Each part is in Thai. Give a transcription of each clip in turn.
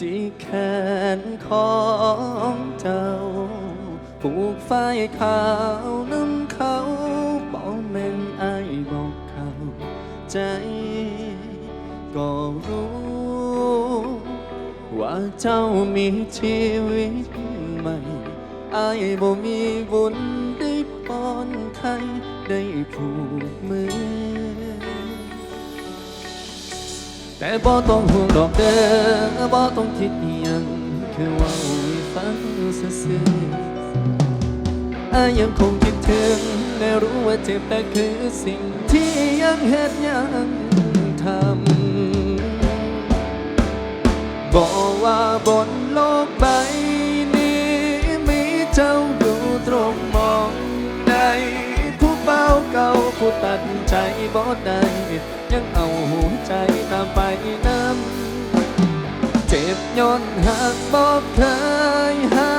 ที่แขนของเจ้า ผูกไฟขาวน้ำเขาบอกแม่นไอบอกเขาใจก็รู้ ว่าเจ้ามีชีวิตใหม่ไอายบ่มีบุญได้ป้อนไข่ได้ผูกมือ แต่บ่ต้องห่วงดอกเด้อบ่ต้องคิดยังคือว่าให้ฟังซื่อๆอายยังคงคิดถึงและรู้ว่าเจ็บแต่คือสิ่งที่ยังเฮ็ดยังทำบอกว่าบนโลกใบนี้มีเจ้าอยู่ตรงมองใดผู้เบาเก่า ผู้ตัดใจบ่ได้ยังเอาหัวใจตามไปน้ำเจ็บย้อนหากบอกเคยหา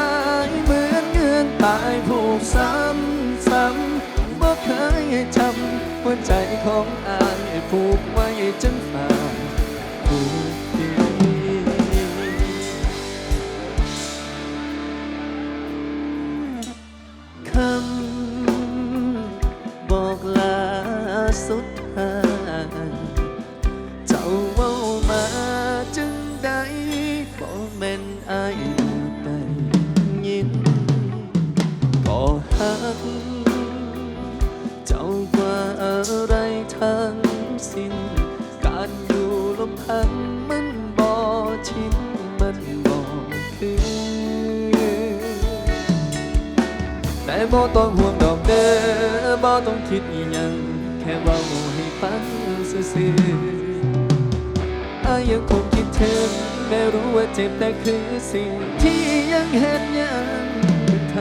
ยเหมือนเงื่อนตายผูกซ้ำซ้ำบอกเคยจำหัวใจของอายผูกไว้จนฝ่า รือสิ่งที่ยังเห็นยังท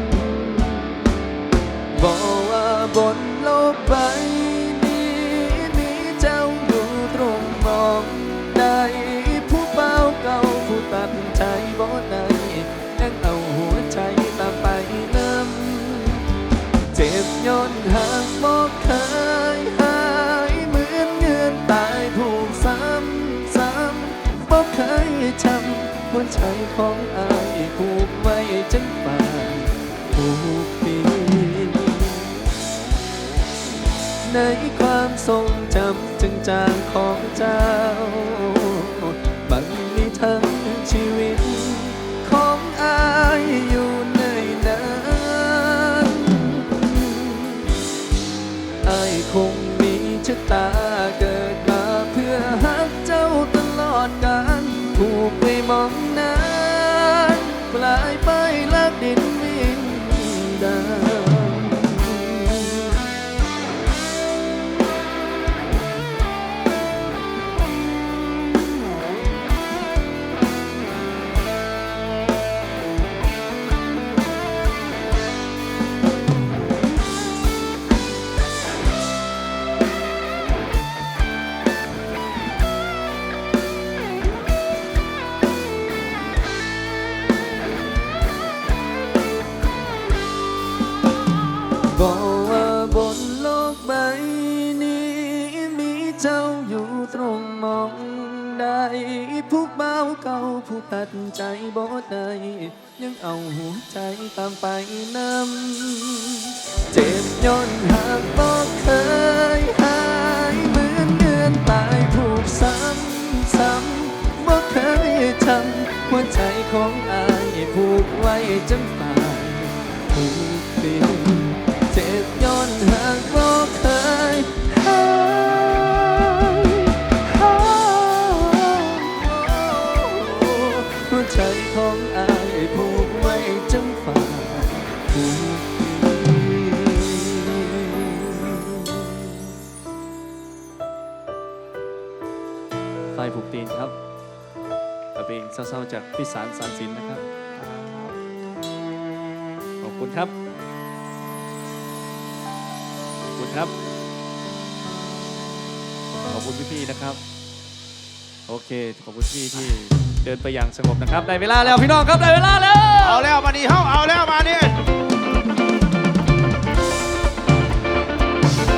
ำบอกว่าบนโลกใบ จำหัวใจของอายผูกไว้จังป่านผูกปีในความทรงจำจึงจางของเจ้า ใจบ่ได้ยังเอาหัวใจตามไปนำ ครับ ขอบคุณพี่ๆนะครับ โอเค ขอบคุณพี่ที่เดินไปอย่างสงบนะครับ ได้เวลาแล้วพี่น้องครับ ได้เวลาแล้ว เอาแล้วมานี่เฮาเอาแล้วมานี่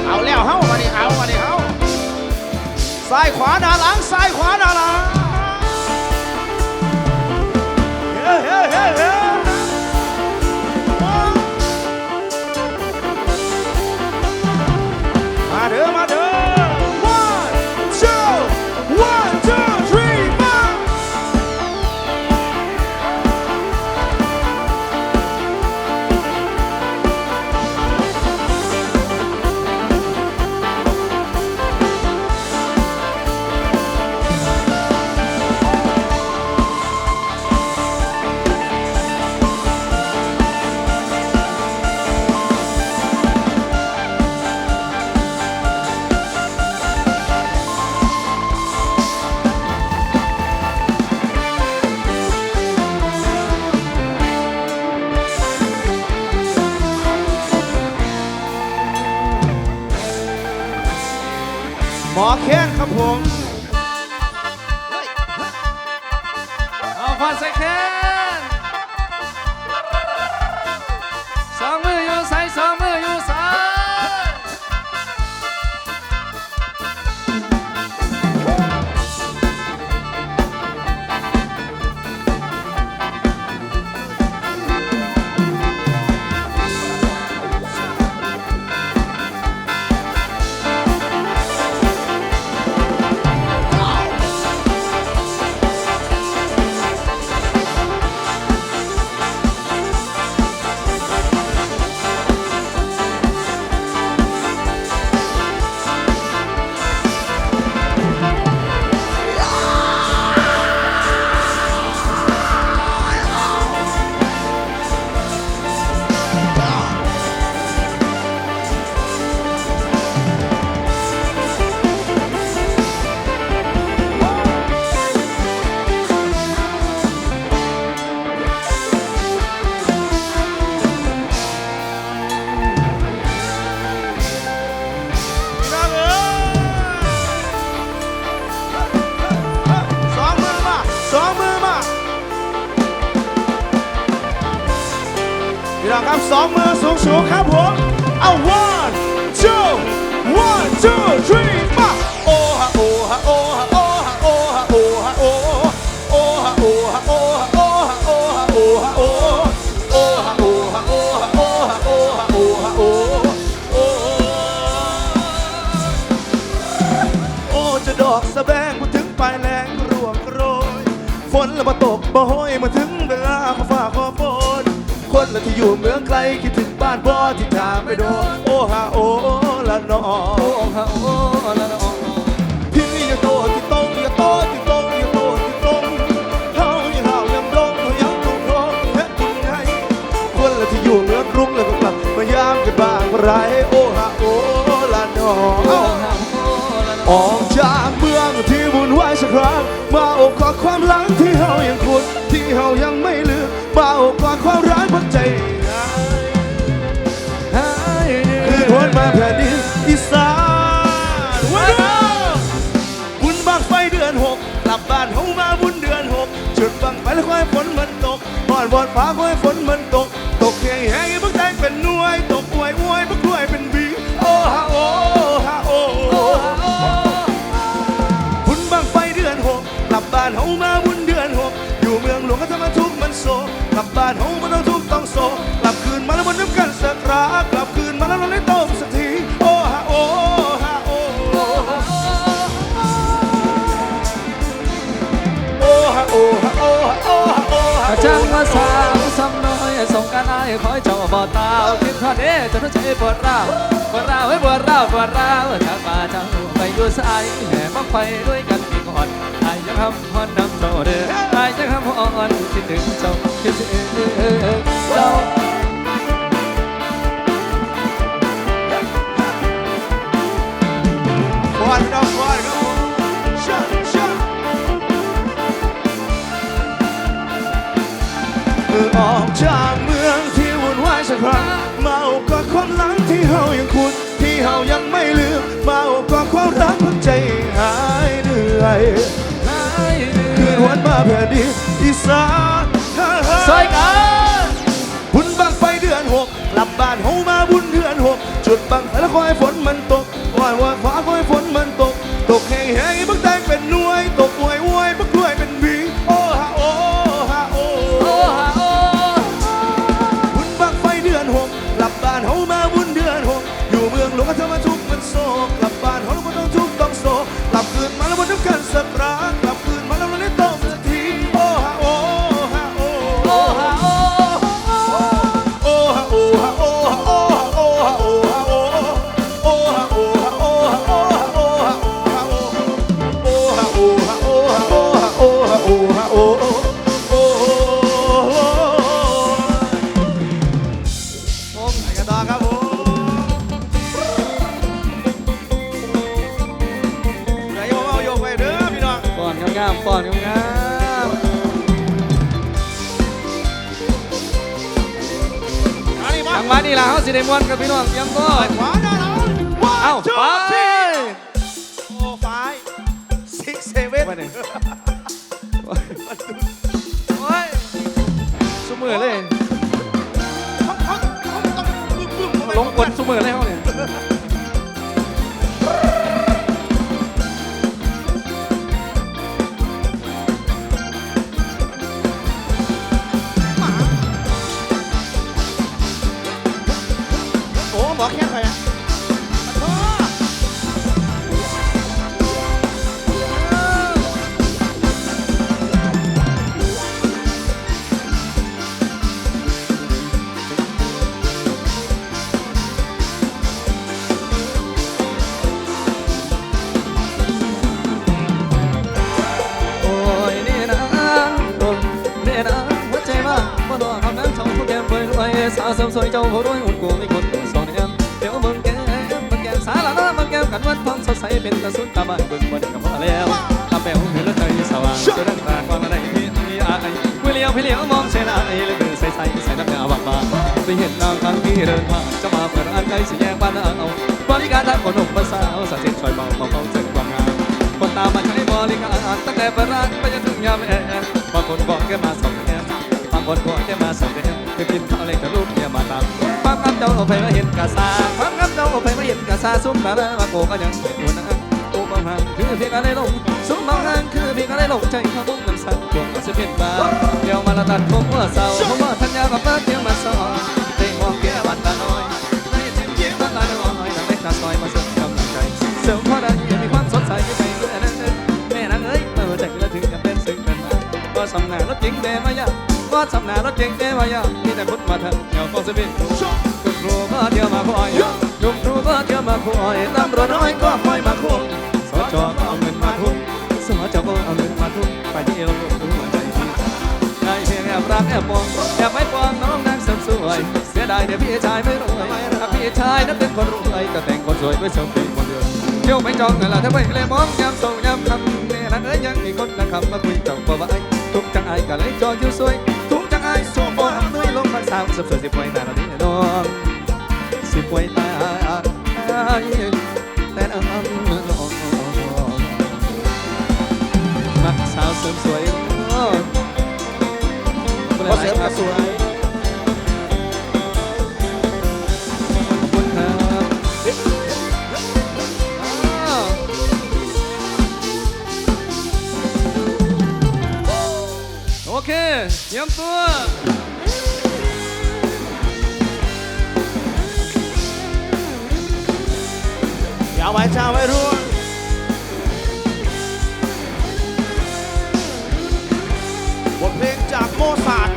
เอาแล้วเฮามานี่เอามานี่เฮาซ้ายขวาหน้าหลังซ้ายขวาหน้าหลัง บ่โหยมาถึงเวลาขอฝากขอฝนคนละที่อยู่เมืองไกลคิดถึงบ้านพ่อที่ทางไม่โดนโอ้ฮาโอ้ละนอโอ้ฮะโอ้ละละออพี่อย่าโตที่ตรงอย่าโตที่ตรงอย่าโตที่ตรงเฮาอยังเฮายังดงเรายังคงครองเพชรยังไงคนละที่อยู่เมืองกรุงแล้วก็กลับมายามกันบ้างไรโอ้ฮาโอ้ละนอ อบกอดความหลังที่เฮายังคุ้นที่เฮายังไม่ลืมมาอบกอดความรักพักใจหายคืนอหวนมาแผ่นดินอีสานวันนี้บุญบังไฟเดือนหกกลับบ้านเฮามาบุญเดือนหกจุดบังไฟแล้วค่อยฝนมันตกบอนบอนฟ้าค่อยฝนมันตก ตกแห้งแห้งไอ้บักแตงเป็นหน่วยตก ลับบ้านเฮามันต้องทุกต้องโศกกลับคืนมาแล้วมันน้ำกันสักครากลับคืนมาแล้วเราได้ต้มสักทีโอ้ฮะโอ้ฮะโอ้โอ้ฮะโอ้โอ้ฮะโอ้ฮะโอ้ฮะโอ้ฮะโอ้ฮะจังว่าสาวสำน้อยส่งกันอายคอยเจ้าบ่ตาว ทอดเด้จนหัวใจปวดร้าวปวดร้าวให้ปวดร้าวปวดร้าวจากป่าเจ้าไปอยู่สายแห่บังไฟด้วยกันอีกก่อนอายยังทำฮอนน้ำเจ้าเด้ออายยังทำฮอนคิดถึงเจ้าคิดถึงเจ้าฟอนพี่น้องฟอนครับผมชะชะเออออกจากเมืองที่วุ่นวายสักครั้ง มาโอบกอดความหลังที่เฮายังคุ้นที่เฮายังไม่ลืม มาโอบกอดความรักพักใจหายเหนื่อยหายเหนื่คือนยวันมาแผ่นดินอีสานฮ่าฮ่าซอยกันบุญบังไฟเดือนหกกลับบ้านเฮามาบุญเดือนหกจุดบังไฟแล้วคอยฝนมันตก มือเลยเขาเขาเขาต้องบึ้มบึ้มเข้าไปลงกดสุมือเลยเขาเนี่ย สาวเสริมสวยเจ้าผู้รวยหุ่นกูไมีคนดูสอนแอมเดี๋ยวมึงแก้มมึงแก้มสาละนะมึงแก้มกันวันทองสดใสเป็นตะสุนตาบ้านเบิ่งวันกับพอแล้วตาแป๋วเห็นแล้วใจสว่างจนน้ำตาความอะไรที่มีอายวิเลียวพี่เลียวมองเส้นอายเลยเดินใสใสใส่น้ำยาบางบางไปเห็นนางครั้งที่เดินผ่านจะมาเปิดร้านใกล้สี่แยกบ้านเอาบริการทางคนหนุ่มภาษาวสาวเจ็ดชอยเบาเบาเบาเจ็ดความงามคนตามมาใช้บริการตั้งแต่เปิดร้านไปจนถึงยามแอร์บางคนบอกแค่มาสองแอ บางคนบอกแค่มาสองแอมคือกินข้าวเล็กกับลูกเมียมาตามความงามเจ้าเอาไปมาเห็นกะซาความงามเจ้าเอาไปมาเห็นกะซาซุ้มมาแล้วมาโกก็ยังเป็นหัวหน้าโอ้บางห่างคือเพียงอะไรลงซุ้มบางห่างคือเพียงอะไรลงใจเขาบุ้งน้ำสังดวงก็จะเป็นบ้าเดี๋ยวมาละตัดผมว่าเศร้าผมว่าทันยากับเปิ้ลเที่ยวมาสอนเต่งมองแก้วันตาน้อยในจิ้มจิ้มตาน้อยนั่งเล็กตาซอยมาเสริมกำลังใจเสริมพอได้ยังมีความสดใสไม่ไปเมื่อนั้นแม่นางเอ้ยเมื่อใจแล้วถึงจะเป็นสิ่งเป็นมาก็สำนารถเก่งแต่มายาก ก็สำนารถเก่งแต่มายากมีแต่พุทธมาทันเงาฟองสบินคุณครูก็เที่ยวมาคอยยุงครูก็เที่ยวมาคอยตำรวจน้อยก็คอยมาคุมสจก็เอาเงินมาทุ่มสจก็เอาเงินมาทุ่มไปเที่ยวรู้หัวใจพี่ได้เพียงแอบรักแอบมองแอบไม่ปองน้องนางเสริมสวยเสียดายเดี๋ยวพี่ชายไม่รวยถ้าพี่ชายนั้นเป็นคนรวยก็แต่งคนสวยไว้เสริมปีคนเดือนเที่ยวไม่จองเงินละถ้าไปเลยมองยามส่งยามคำเนี่ยนะเอ้ยยังมีคนนะคำมาคุยเจ้าบ่ไว้ทุกจังไอ้ก็เลยจออยู่สวย สาวสับสนสิบไว้ตาเราดีน้องสิบไว้ตาแต่น้ำน้องมักสาวเสริมสวยโอ้พอเสริมกระสวยขอบคุณครับอ้าวโอเคเตรียมตัว อาไว้ชาวไว้รุ่นบทเพลงจากโมซาร์ท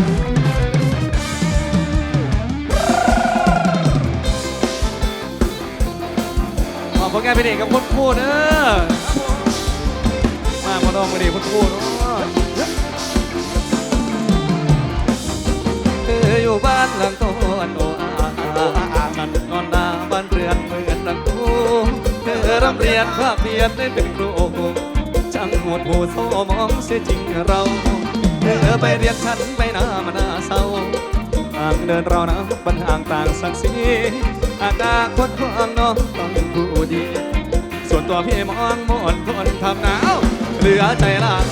ขอบผลงานเพลงกับคุณครูด้อมามาลองมาดีคุณครูเนาะเธออยู่บ้านหลังโตอันโออาอามันนอนนา ยนภาเพียรได้เป็นครูช่างหมดหูโซมองเสียจริงเราเธอไปเรียนฉันไปหน้ามาหน้าเศร้าต่างเดินเรานะบันห่าต่างศักดิ์ศรีอนาคตของน้องต้องผู้ดี ส่วนตัวพี่มองมนคนทำหนาวเหลือใจล่าง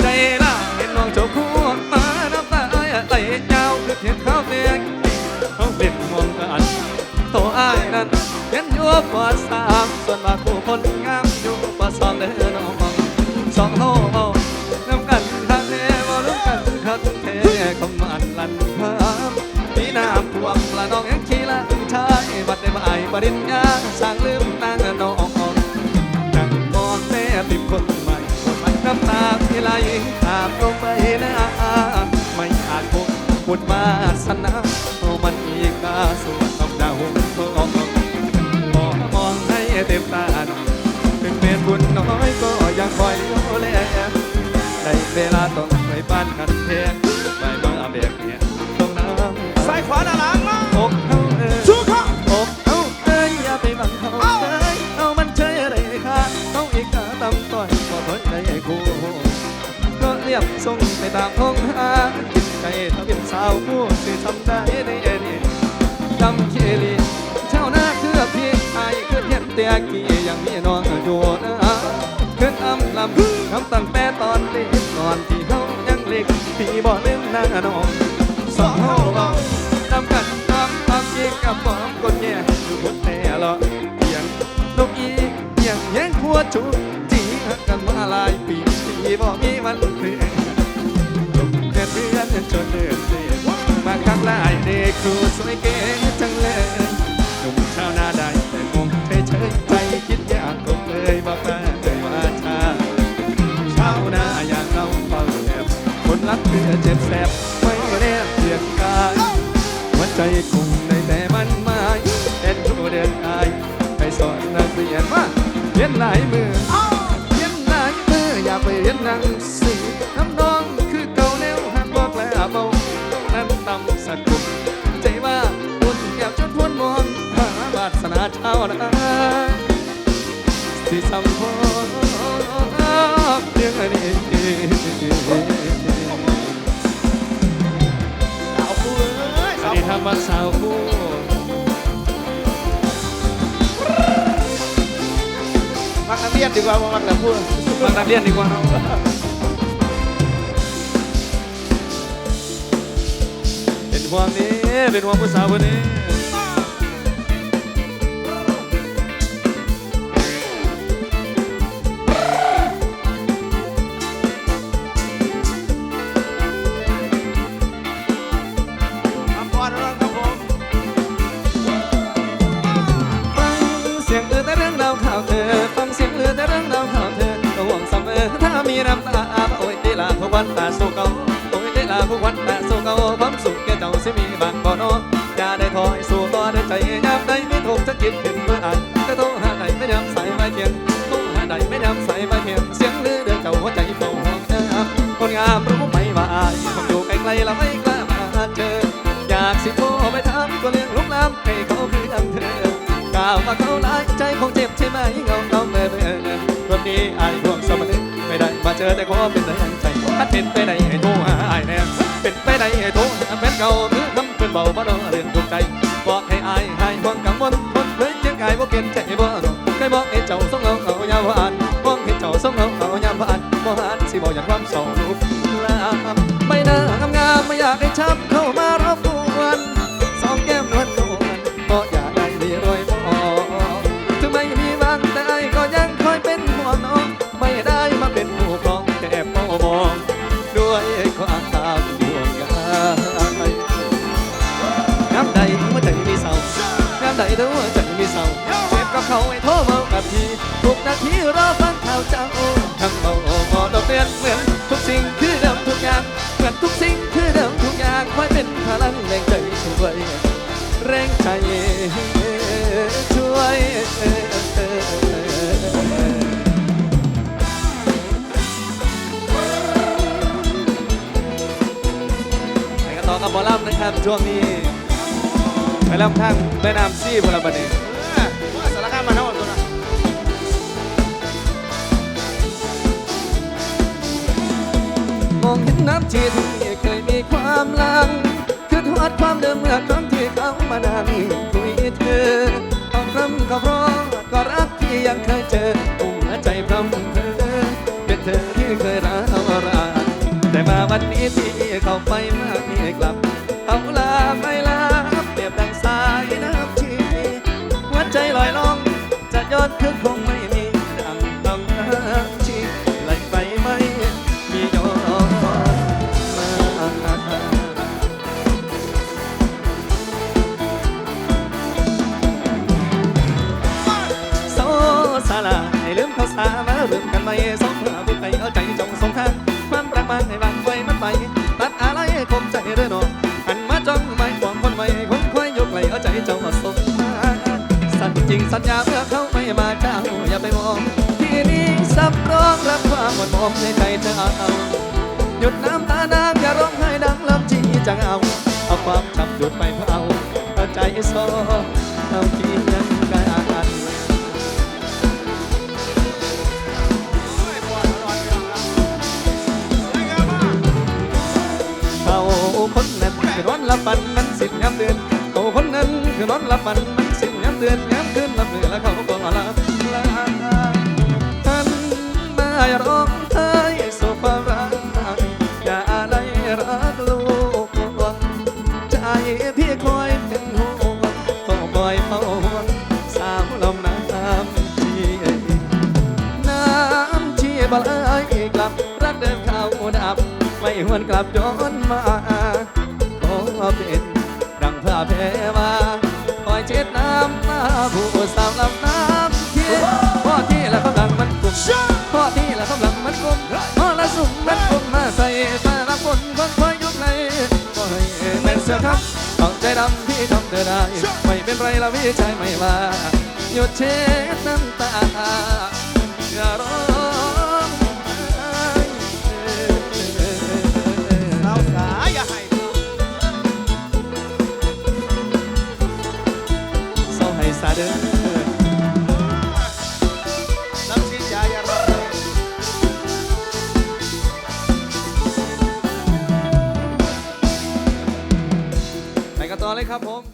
ใจล่างเห็นน้องเจ้าคู่มาน้ำตาไหลยาวคือเห็นเขาเปียกเขาเป็นห่วงกันโตอ้ายนั้นเห็นยู่ปอดสาม ส่วนว่าคู่คนงามอยู่ปอดสองเด้อน้องสองเฮาน้ำกันคักแน่บ่รู้กันคักแท้คำมันลันพามพี่น้ำท่วมละน้องยังขี้ละชายบัดได้บ่ายปริญญาสร้างลืมนางน้องนั่งมองแม่ติดคนใหม่คนมันน้ำตาที่ไหลอาบลงไปนะไม่อาจพบบุญวาส เวลาต้องไปบ้านกันเทนไปเมื่อเบียกเนี่ยต้องน้ำซ้ายขวาด้าหลังมาอกเขาเอ่ยชูเขาอกเอาเอ้ยอย่าไปบังเขาเอ้ยเอามันเฉยอะไรค่ะเขาอีกกาตำต่อยบ่เพิ่นได้คู่ก็เรียบส่งไปตามห้องหาจิตใจถ้าเป็นสาวผู้สิทำได้ในเอนี่จำเคลีเช้าหน้าคือพี่อายคือเพียนเตียกี้ยังมีน้องอยู่นะขึ้นอำลำ คำตั้งแต่ตอนเด็กก่อนที่เขายังเล็กพี่บ่ลืมหน้าน้องสองเฮาเบาทำกันทำความจริงกับความกดแย่อยู่บนแต่ละเพียงนกอีกอย่างแย่งหัวจุจีหักกันมาหลายปีพี่บ่มีวันเปลี่ยนเดือนเดือนจนเดือนเดือนมาคักลายเด็กครูสวยเก๋จังเลยหนุ่มชาวนาได้แต่งงเฉยเฉยๆไปคิดอยากคงเลยบอกมา รักเพื่อเจ็บแสบไม่แนบเพียงกายหัวใจคงในแต่มันหมายเอ็นดูเดินอายไปสอนนักเรียนว่าเรียนหลายมือานวนี้ทำมาสาวคู่มักนักเอยู่ไกลๆแล้วไม่กล้ามาเจออยากสิโทรไปถามก็เรื่องลุกล้ำให้เขาคือดังเธอกล่าวว่าเขาหลายใจคงเจ็บใช่ไหมเงาเงาเมื่อเมื่อวันนี้อายห่วงสมนึกไม่ได้มาเจอแต่ขอเป็นแรงใจถ้าเป็นไปได้ให้โทรหาอายแน่เป็นไปได้ให้โทรหาแฟนเก่าหรือทำเป็นเบาบ่ดอเรื่องถูกใจบอกให้อายหายห่วงกังวลคนเคยเจียงกายบ่เปลี่ยนใจบ่ ไปลำทางแม่น้ำซี่พลบันเองเออว่าสารคามมาเท่าตัวนะมองเห็นน้ำจีที่เคยมีความหลังคือทอดความเดิมเมื่อครั้งที่เขามานั่งคุยเธอเอาคำก็เพราะก็รักที่ยังเคยเจออุ้มใจพร้อมเธอเป็นเธอที่เคยรักเอารานแต่มาวันนี้ที่เขาไปมา จะย้ มหมดมองในใจเธอเอาหยุดน้ำตานางอย่าร้องไห้ดังลำจีจังเอาเอาความช้ำหยุดไปเผาเอาใจโซเอาที่ยังกันเขาคนนั้นคือร้อนละปันมันสิ้นย้ำเดือนเขาคนนั้นคือร้อนละปันมันสิ้นย้ำเดือนย้ำคืนละเมื่อแล้วเขาก็ละลาท่า ลับย้อนมาขอเป็นดังพระเพมาคอยเช็ดน้ำตาผู้สาวลำน้ำเทีพ่อที่ละกำลังมันกลุ่มพ่อที่ละกำลังมันกลุ่มพ่อละสุ่มมันกลุ่มมาใส่ตาละคนคนคอยยุคไหนก็ให้แม่นเสือครับต้องใจดำที่ทำเธอได้ ไม่เป็นไรละพี่ชายไม่ว่าหยุดเช็ดน้ำตาอย่าร้อง เด้อน้ำชิ้นยาอย่ารอเลยไปกันต่อเลยครับผม